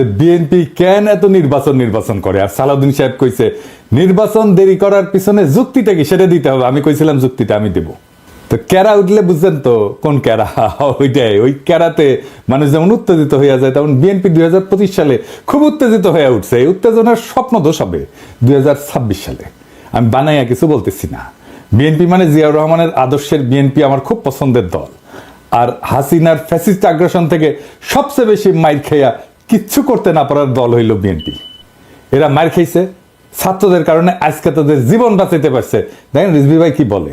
যে বিএনপি কেন এত নির্বাচন নির্বাচন করে? আর সালাউদ্দিন সাহেব কইছে, নির্বাচন দেরি করার পিছনে যুক্তিটা কি? সেটা দিতে হবে। আমি কইছিলাম, যুক্তিটা আমি দেব। তো ক্যারা উঠলে বুঝছেন তো, কোন ক্যারা ওইটাই, ওই ক্যারাতে মানুষ যেমন উত্তেজিত হয়ে যায়, তেমন বিএনপি দুই সালে খুব উত্তেজিত হয়ে উঠছে। এই উত্তেজনার স্বপ্ন দোষ হবে দুই হাজার ছাব্বিশ সালে। আমি বানাইয়া কিছু বলতেছি না। বিএনপি মানে জিয়াউর রহমানের আদর্শের বিএনপি আমার খুব পছন্দের দল। আর হাসিনার ফ্যাসিস্ট আগ্রাসন থেকে সবচেয়ে বেশি মাইর খেয়া কিচ্ছু করতে না পারার দল হইল বিএনপি। এরা মার খেয়েছে ছাত্রদের কারণে আজকে তাদের জীবন বাঁচাইতে পারছে। দেখেন রিজভি ভাই কি বলে?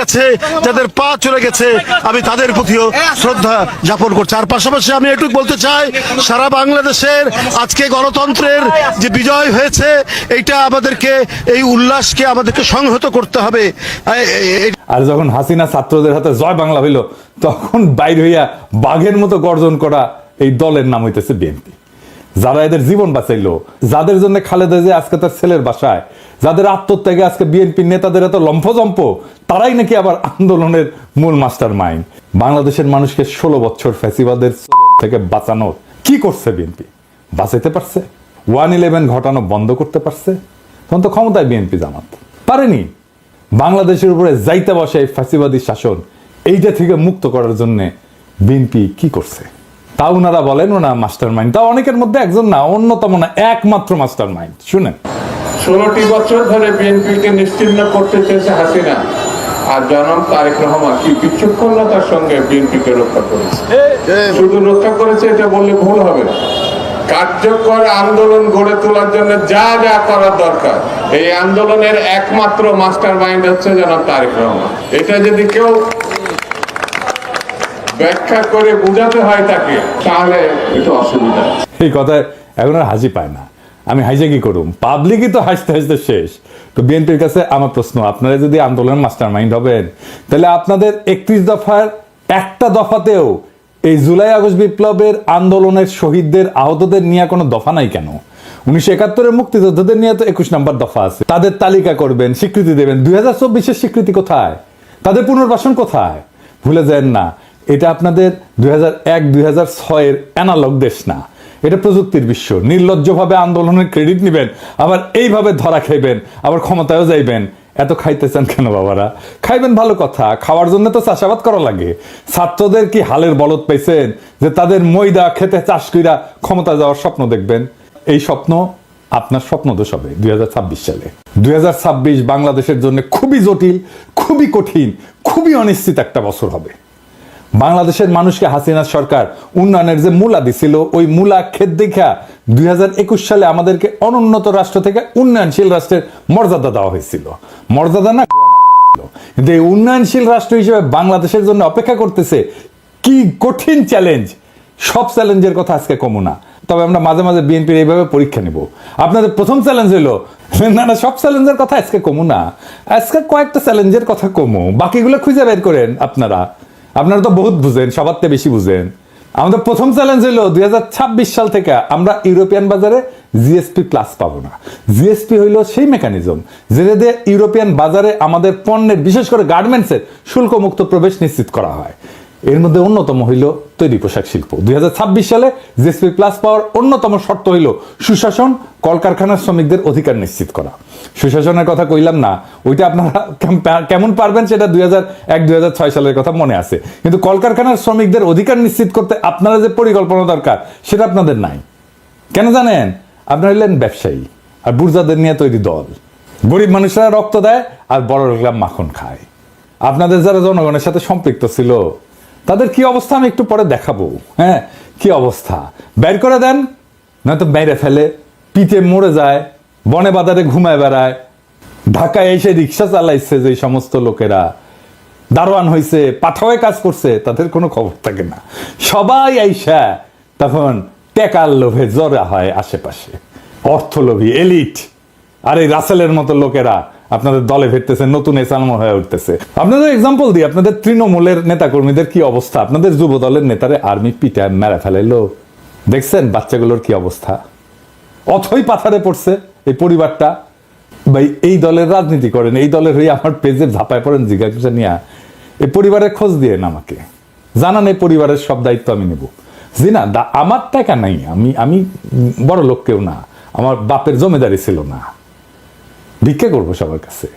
গেছে, যাদের পা চলে গেছে, আমি তাদের প্রতিও শ্রদ্ধা যাপন করছি। আর পাশাপাশি আমি একটু বলতে চাই, সারা বাংলাদেশের আজকে গণতন্ত্রের যে বিজয় হয়েছে, এইটা আমাদেরকে, এই উল্লাসকে আমাদেরকে সংহত করতে হবে। আর যখন হাসিনা ছাত্রদের হাতে জয় বাংলা হইল, তখন বাইর হইয়া বাঘের মতো গর্জন করা এই দলের নাম হইতেছে বিএনপি। যারা এদের জীবন বাঁচাইলো, যাদের জন্য খালেদা যে আজকে তার ছেলের বাসায়, যাদের আত্মত্যাগে আজকে বিএনপির নেতাদের এত লম্ফজম্প, তারাই নাকি আবার আন্দোলনের মূল মাস্টার মাইন্ড বাংলাদেশের মানুষকে ষোলো বছর ফ্যাসিবাদের থেকে বাঁচানোর কি করছে বিএনপি? বাঁচাইতে পারছে? ওয়ান ইলেভেন ঘটানো বন্ধ করতে পারছে? তখন তো ক্ষমতায় বিএনপি জামাত। পারেনি। বাংলাদেশের উপরে যাইতে বসে এই ফ্যাসিবাদী শাসন, এইটা থেকে মুক্ত করার জন্য বিএনপি কি করছে? তা ওনারা বলেন ওনা মাস্টার মাইন্ড তা অনেকের মধ্যে একজন না, অন্যতম না, একমাত্র মাস্টার মাইন্ড শুনেন। ষোলোটি বছর ধরে বিএনপিকে নিশ্চিহ্ন করতে চেয়েছে হাসিনা। আর জনাব তারেক রহমান কি বিচক্ষণতার সঙ্গে বিএনপিকে রক্ষা করেছে? শুধু রক্ষা করেছে এটা বললে ভুল হবে কার্যকর আন্দোলন গড়ে তোলার জন্য যা যা করার দরকার, এই আন্দোলনের একমাত্র মাস্টার মাইন্ড হচ্ছে জনাব তারেক রহমান। এটা যদি কেউ ব্যাখ্যা করে বোঝাতে হয় তাকে, তাহলে একটু অসুবিধা। এই কথায় এখন আর হাসি পায় না। আমি হাসে কি করুম? পাবলিকই তো হাসতে হাসতে শেষ। তো বিএনপির কাছে আমার প্রশ্ন, আপনারা যদি আন্দোলনের মাস্টার মাইন্ড হবেন, তাহলে আপনাদের একত্রিশ দফার একটা দফাতেও এই জুলাই আগস্ট বিপ্লবের আন্দোলনের শহীদদের, আহতদের নিয়ে কোনো দফা নাই কেন? উনিশশো একাত্তরের মুক্তিযোদ্ধাদের নিয়ে তো একুশ নম্বর দফা আছে। তাদের তালিকা করবেন, স্বীকৃতি দেবেন। দুই হাজার চব্বিশের স্বীকৃতি কোথায়? তাদের পুনর্বাসন কোথায়? ভুলে যান না। এটা আপনাদের দুই হাজার এক অ্যানালগ দেশ না। এটা প্রযুক্তির বিশ্ব। নির্লজ্জভাবে আন্দোলনের ক্রেডিট নেবেন, আবার এইভাবে ধরা খাইবেন, আবার ক্ষমতায়ও যাইবেন। এত খাইতেছেন কেন বাবারা? খাইবেন ভালো কথা, খাওয়ার জন্য তো চাষাবাদ করা লাগে। ছাত্রদের কি হালের বলদ পাইছেন যে তাদের ময়দা খেতে চাষ কইরা ক্ষমতা যাওয়ার স্বপ্ন দেখবেন? এই স্বপ্ন আপনার স্বপ্ন দোষ হবে দুই হাজার ছাব্বিশ সালে। দুই হাজার ছাব্বিশ বাংলাদেশের জন্য খুবই জটিল, খুবই কঠিন, খুবই অনিশ্চিত একটা বছর হবে। বাংলাদেশের মানুষকে হাসিনা সরকার উন্নয়নের যে মূলা দিছিল, ওই মূলা ক্ষেত দেখা দুই হাজার একুশ সালে আমাদেরকে অনুন্নত রাষ্ট্র থেকে উন্নয়নশীল রাষ্ট্রের মর্যাদা দেওয়া হয়েছিল। মর্যাদা না কিন্তু এই উন্নয়নশীল রাষ্ট্র হিসেবে বাংলাদেশের জন্য অপেক্ষা করতেছে কি কঠিন চ্যালেঞ্জ সব চ্যালেঞ্জের কথা আজকে কমু না। তবে আমরা মাঝে মাঝে বিএনপির এইভাবে পরীক্ষা নিব। আপনাদের প্রথম চ্যালেঞ্জ হলো না না, সব চ্যালেঞ্জের কথা আজকে কমু না। আজকে কয়েকটা চ্যালেঞ্জের কথা কমু। বাকিগুলো খুঁজে বের করেন আপনারা। আপনারা তো বহুত বুঝেন, সবার থেকে বেশি বুঝেন। আমাদের প্রথম চ্যালেঞ্জ হলো দুই হাজার ছাব্বিশ সাল থেকে আমরা ইউরোপিয়ান বাজারে জিএসপি প্লাস পাবো না। জিএসপি হইল সেই মেকানিজম যেটা দিয়ে ইউরোপিয়ান বাজারে আমাদের পণ্যের, বিশেষ করে গার্মেন্টসের শুল্কমুক্ত প্রবেশ নিশ্চিত করা হয়। এর মধ্যে অন্যতম হইল তৈরি পোশাক শিল্প। দুই হাজার ছাব্বিশ সালে জিএসপি প্লাস পাওয়ার অন্যতম শর্ত হইল সুশাসন, কলকারখানার শ্রমিকদের অধিকার নিশ্চিত করা। সুশাসনের কথা কইলাম না, ওইটা আপনারা কেমন পারবেন সেটা দুই হাজার এক, দুই হাজার ছয় সালের কথা মনে আছে। কিন্তু কলকারখানার শ্রমিকদের অধিকার নিশ্চিত করতে আপনারা যে পরিকল্পনা দরকার, সেটা আপনাদের নাই। কেন জানেন? আপনারা হইলেন ব্যবসায়ী আর বুর্জাদের নিয়ে তৈরি দল। গরিব মানুষরা রক্ত দেয় আর বড় লোকরা মাখন খায়। আপনাদের যারা জনগণের সাথে সম্পৃক্ত ছিল তাদের কি অবস্থা আমি একটু পরে দেখাবো। হ্যাঁ কি অবস্থা? বের করে দেন, নয়তো বেড়ে ফেলে, পিঠে মরে যায়, বনে বাজারে ঘুমায় বেড়ায়, ঢাকায় এসে রিক্সা চালাইছে যে সমস্ত লোকেরা। দারোয়ান হয়েছে পাঠাওয়ে কাজ করছে, তাদের কোনো খবর থাকে না। সবাই আইসা তখন টেকার লোভে জরা হয় আশেপাশে। অর্থলোভী, এলিট। আর এই রাসেলের মতো লোকেরা আপনাদের দলে ফিরতেছে নতুন এসালম হয়ে উঠতেছে। আপনাদের এক্সাম্পল দিই, আপনাদের তৃণমূলের নেতাকর্মীদের কি অবস্থা? আপনাদের যুব দলের নেতারে আর্মি পিটায়, মেরে ফেলাইলো। দেখছেন বাচ্চাগুলোর কি অবস্থা? অথই পাথারে পড়ছে এই পরিবারটা। ভাই, এই দলের রাজনীতি করেন, এই দলের হয়ে আমার পেজে ঝাঁপায় পড়েন, জিজ্ঞাসা নিয়ে এই পরিবারের খোঁজ দিয়ে আমাকে। জানান এই পরিবারের সব দায়িত্ব আমি নেব। জি না আমার টাকা নাই, আমি আমি বড় লোক কেউ না। আমার বাপের জমিদারি ছিল না। ভিক্ষা করব সবার কাছে।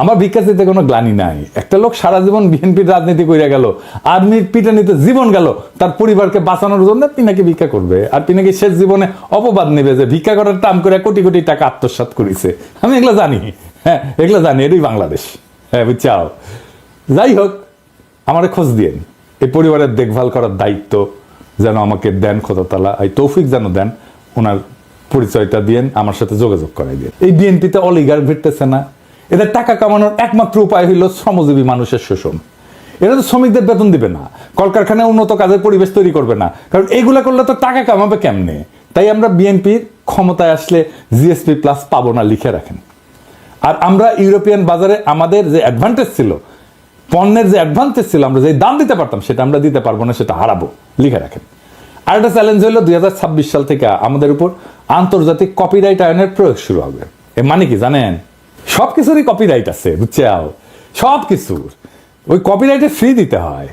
আমার ভিক্ষা দিতে কোনো গ্লানি নাই। একটা লোক সারা জীবন বিএনপির রাজনীতি করে গেল, আর্মির পিটানিতে জীবন গেল, তার পরিবারকে বাঁচানোর জন্য পিনাকি ভিক্ষা করবে। আর পিনাকি শেষ জীবনে অপবাদ নেবে যে ভিক্ষা করার টাম করে কোটি কোটি টাকা আত্মসাৎ করেছে। আমি এগুলো জানি। হ্যাঁ এগুলো জানি, এটাই বাংলাদেশ। হ্যাঁ বুঝছাও? যাই হোক, আমার খোঁজ দিয়েন। এই পরিবারের দেখভাল করার দায়িত্ব যেন আমাকে দেন খোদাতালা, এই তৌফিক যেন দেন, ওনার পরিচয়টা দিয়েন, আমার সাথে যোগাযোগ করাই দিন এই বিএনপিতে অলিগার ভিড়তেছে না। এদের টাকা কামানোর একমাত্র উপায় হইল শ্রমজীবী মানুষের শোষণ। এরা তো শ্রমিকদের বেতন দিবে না। কলকারখানায় উন্নত কাজের পরিবেশ তৈরি করবে না। কারণ এইগুলা করলে তো টাকা কামাবে কেমনে? তাই আমরা বিএনপির ক্ষমতায় আসলে জিএসপি প্লাস পাবো না লিখে রাখেন। আর আমরা ইউরোপিয়ান বাজারে আমাদের যে অ্যাডভান্টেজ ছিল, পণ্যের যে অ্যাডভান্টেজ ছিল, আমরা যে দাম দিতে পারতাম, সেটা আমরা দিতে পারব না, সেটা হারাবো। লিখে রাখেন। আর একটা চ্যালেঞ্জ হলো দুই সাল থেকে আমাদের উপর আন্তর্জাতিক কপিরাইট আইনের প্রয়োগ শুরু হবে। এর মানে কি জানেন? সব কিছুরই কপিরাইট আছে, বুঝছাও? সব কিছুর ওই কপিরাইটে ফ্রি দিতে হয়।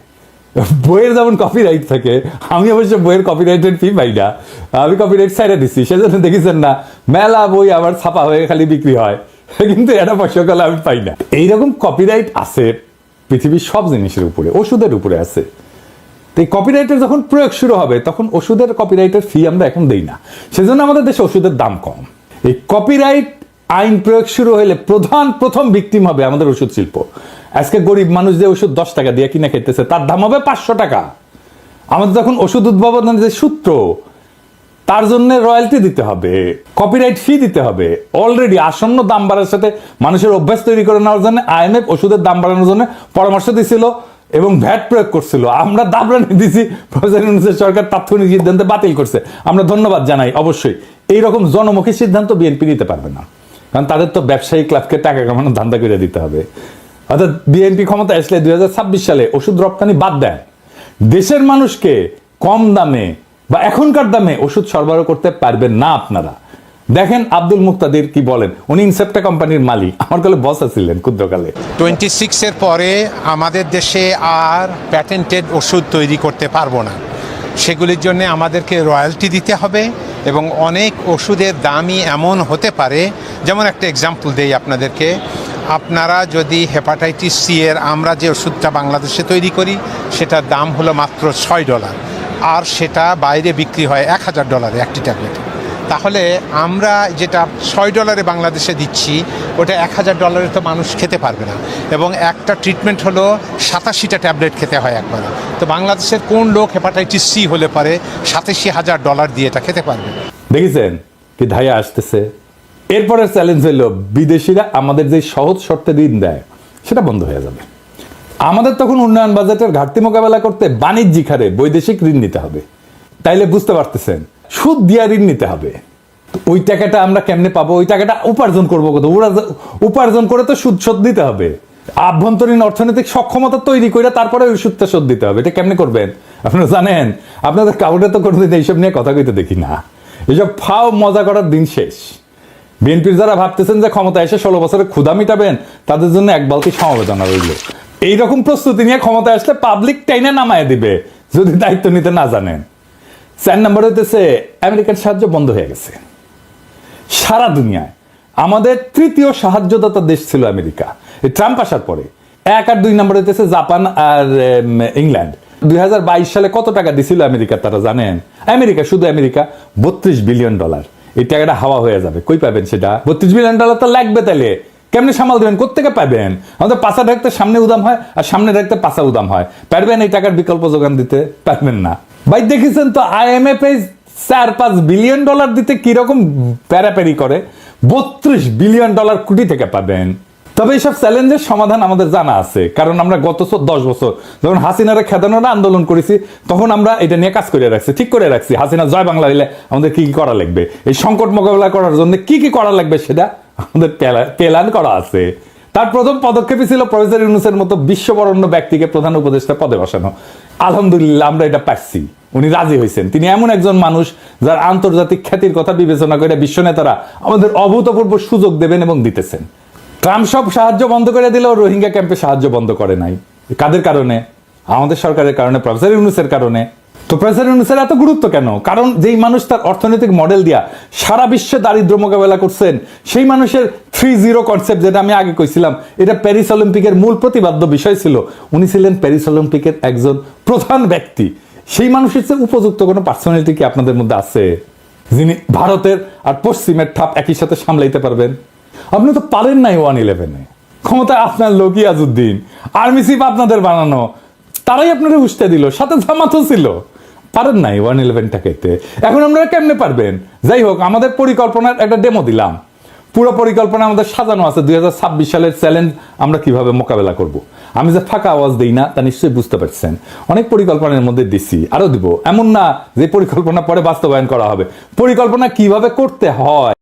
বইয়ের যেমন কপিরাইট থাকে, আমি অবশ্য বইয়ের কপিরাইটের ফি পাই না। আমি কপিরাইট সাইডে দিচ্ছি সেজন্য দেখেছেন না, মেলা বই আবার ছাপা হয়ে খালি বিক্রি হয়। কিন্তু এটা পয়সা কালে আমি পাই না। এইরকম কপিরাইট আছে পৃথিবীর সব জিনিসের উপরে, ওষুধের উপরে আছে। তো এই কপিরাইটের যখন প্রয়োগ শুরু হবে, তখন ওষুধের কপিরাইটের ফি আমরা এখন দেই না। সেজন্য আমাদের দেশে ওষুধের দাম কম। এই কপিরাইট আইন প্রয়োগ শুরু হলে প্রধান, প্রথম ভিকটিম হবে আমাদের ওষুধ শিল্প। আজকে গরিব মানুষ যে ওষুধ দশ টাকা দিয়ে কিনে খেতেছে তার দাম হবে পাঁচশো টাকা। আমাদের যখন ওষুধ উদ্ভাবনের যে সূত্র, তার জন্য রয়্যালটি দিতে হবে কপিরাইট ফি দিতে হবে। অলরেডি আসন্ন দাম বাড়ার সাথে মানুষের অভ্যাস তৈরি করে নেওয়ার জন্য আইএমএফ ওষুধের দাম বাড়ানোর জন্য পরামর্শ দিছিল। এবং ভ্যাট প্রয়োগ করছিল। আমরা দাবরানি দিছি, প্রফেসর ইউনুসের সরকার তাৎক্ষণিক সিদ্ধান্তে বাতিল করছে। আমরা ধন্যবাদ জানাই, অবশ্যই। এই রকম জনমুখী সিদ্ধান্ত বিএনপি নিতে পারবে না। কারণ তাদের তো ব্যবসায়ী ক্লাবকে টাকা কামানোর ধান্দা করে দিতে হবে। অর্থাৎ বিএনপি ক্ষমতা আসলে দুই হাজার ছাব্বিশ সালে ওষুধ রপ্তানি বাদ দেয় দেশের মানুষকে কম দামে বা এখনকার দামে ওষুধ সরবরাহ করতে পারবেন না আপনারা। দেখেন আব্দুল মুক্তাদির কি বলেন? উনি ইনসেপ্টা কোম্পানির মালিক। আমার কালে বস ছিলেন ক্ষুদ্রকালে। টোয়েন্টি সিক্সের পরে আমাদের দেশে আর প্যাটেন্টেড ওষুধ তৈরি করতে পারব না। সেগুলির জন্য আমাদেরকে রয়্যালটি দিতে হবে এবং অনেক ওষুধের দামই এমন হতে পারে। যেমন একটা এক্সাম্পল দেই আপনাদেরকে। আপনারা যদি হেপাটাইটিস সি এর আমরা যে ওষুধটা বাংলাদেশে তৈরি করি, সেটার দাম হলো মাত্র ছয় ডলার। আর সেটা বাইরে বিক্রি হয় এক হাজার ডলারে একটি ট্যাবলেট তাহলে আমরা যেটা ছয় ডলারে বাংলাদেশে দিচ্ছি, ওটা এক হাজার ডলারে তো মানুষ খেতে পারবে না। এবং একটা ট্রিটমেন্ট হলো সাতাশিটা ট্যাবলেট খেতে হয় একবারে। তো বাংলাদেশের কোন লোক হেপাটাইটিস সি হলে পারে, সাতাশি হাজার ডলার দিয়ে এটা খেতে পারবে। দেখেছেন কি ধাইয়া আসতেছে? এরপরের চ্যালেঞ্জ হলো, বিদেশিরা আমাদের যে সহজ শর্তে ঋণ দেয়, সেটা বন্ধ হয়ে যাবে। আমাদের তখন উন্নয়ন বাজেটের ঘাটতি মোকাবেলা করতে বাণিজ্যিক হারে বৈদেশিক ঋণ নিতে হবে। তাইলে বুঝতে পারতেছেন, সুদ দিয়া ঋণ নিতে হবে। ওই টাকাটা আমরা কেমনে পাবো? ওই টাকাটা উপার্জন করব উড়া- উপার্জন করে তো সুদ শোধ দিতে হবে। আভ্যন্তরীণ অর্থনৈতিক সক্ষমতা তৈরি করে তারপরে ওই সুদটা শোধ দিতে হবে। এটা কেমনে করবেন? আপনারা জানেন, আপনাদের কাউরে তো কোনোদিন এইসব নিয়ে কথা কইতে দেখি না। এসব ফাও মজা করার দিন শেষ। বিএনপির যারা ভাবতেছেন যে ক্ষমতা এসে ষোলো বছরে ক্ষুধা মিটাবেন, তাদের জন্য এক বালতি সমবেদনা রইল। এইরকম প্রস্তুতি নিয়ে ক্ষমতা আসলে পাবলিক টাইনে নামায় দিবে, যদি দায়িত্ব নিতে না জানেন। চার নম্বর হইতেছে, আমেরিকার সাহায্য বন্ধ হয়ে গেছে। সারা দুনিয়ায়। আমাদের তৃতীয় সাহায্যদাতা দেশ ছিল আমেরিকা। ট্রাম্প আসার পরে। এক আর দুই নম্বর হইতেছে জাপান আর ইংল্যান্ড। দুই হাজার বাইশ সালে কত টাকা দিছিল আমেরিকা তারা জানেন? আমেরিকা, শুধু আমেরিকা, বত্রিশ বিলিয়ন ডলার। এই টাকাটা হাওয়া হয়ে যাবে। কই পাবেন সেটা? বত্রিশ বিলিয়ন ডলার তো লাগবে তাহলে কেমনে সামাল দেবেন? কোথেকে পাবেন? আমাদের পাশা রাখতে সামনে উদাম হয় আর সামনে রাখতে পাশা উদাম হয়। পারবেন এই টাকার বিকল্প যোগান দিতে? পারবেন না। ভাই, দেখেছেন তো আইএমএফ চার, পাঁচ বিলিয়ন ডলার দিতে কীরকম প্যারাপ্যারি করে? বত্রিশ বিলিয়ন ডলার কোটি থেকে পাবেন। তবে এইসব চ্যালেঞ্জের সমাধান আমাদের জানা আছে, কারণ আমরা গত দশ বছর যখন হাসিনারে খেদানোর আন্দোলন করেছি, তখন আমরা এটা নিয়ে কাজ করে রাখছি, ঠিক করে রাখছি। হাসিনা জয় বাংলা হইলে আমাদের কি কি করা লাগবে? এই সংকট মোকাবেলা করার জন্য কি কি করা লাগবে সেটা আমাদের প্ল্যান করা আছে। তার প্রথম পদক্ষেপই ছিল প্রফেসর ইউনুসের মতো বিশ্ববরণ্য ব্যক্তিকে প্রধান উপদেষ্টা পদে বসানো। আলহামদুলিল্লাহ, আমরা এটা পাচ্ছি। উনি রাজি হয়েছেন। তিনি এমন একজন মানুষ যার আন্তর্জাতিক খ্যাতির কথা বিবেচনা করে বিশ্ব নেতারা আমাদের অভূতপূর্ব সুযোগ দেবেন এবং দিতেছেন। ট্রাম্প সব সাহায্য বন্ধ করে দিলেও রোহিঙ্গা ক্যাম্পে সাহায্য বন্ধ করে নাই। কাদের কারণে? আমাদের সরকারের কারণে, প্রফেসর ইউনুসের কারণে। তো প্রফেসর ইউনুসের এত গুরুত্ব কেন? কারণ যেই মানুষ তার অর্থনৈতিক মডেল দিয়া সারা বিশ্বে দারিদ্র মোকাবেলা করছেন, সেই মানুষের থ্রি জিরো কনসেপ্ট যেটা আমি আগে কইছিলাম, এটা প্যারিস অলিম্পিকের মূল প্রতিবাদ্য বিষয় ছিল। উনি ছিলেন প্যারিস অলিম্পিকের একজন প্রধান ব্যক্তি। সেই মানুষের চেয়ে উপযুক্ত কোনো পার্সোনালিটি কি আপনাদের মধ্যে আছে? যিনি ভারতের আর পশ্চিমের ঠাপ একই সাথে সামলাইতে পারবেন? আপনি তো পারেন নাই ওয়ান ইলেভেনে ক্ষমতা আপনার লোকই আজউদ্দিন। আর্মি চিফ আপনাদের বানানো। তারাই আপনারা উস্তে দিল, সাথে জামাতও ছিল। পারেন নাই ওয়ান ইলেভেনটাকে এখন আপনারা কেমনে পারবেন? যাই হোক, আমাদের পরিকল্পনার একটা ডেমো দিলাম। পুরো পরিকল্পনা আমাদের সাজানো আছে। দুই হাজার ছাব্বিশ সালের চ্যালেঞ্জ আমরা কীভাবে মোকাবেলা করব। আমি যে ফাঁকা আওয়াজ দিই না, তা নিশ্চয়ই বুঝতে পারছেন। অনেক পরিকল্পনার মধ্যে দিছি। আরও দিব। এমন না যে পরিকল্পনা পরে বাস্তবায়ন করা হবে। পরিকল্পনা কীভাবে করতে হয়?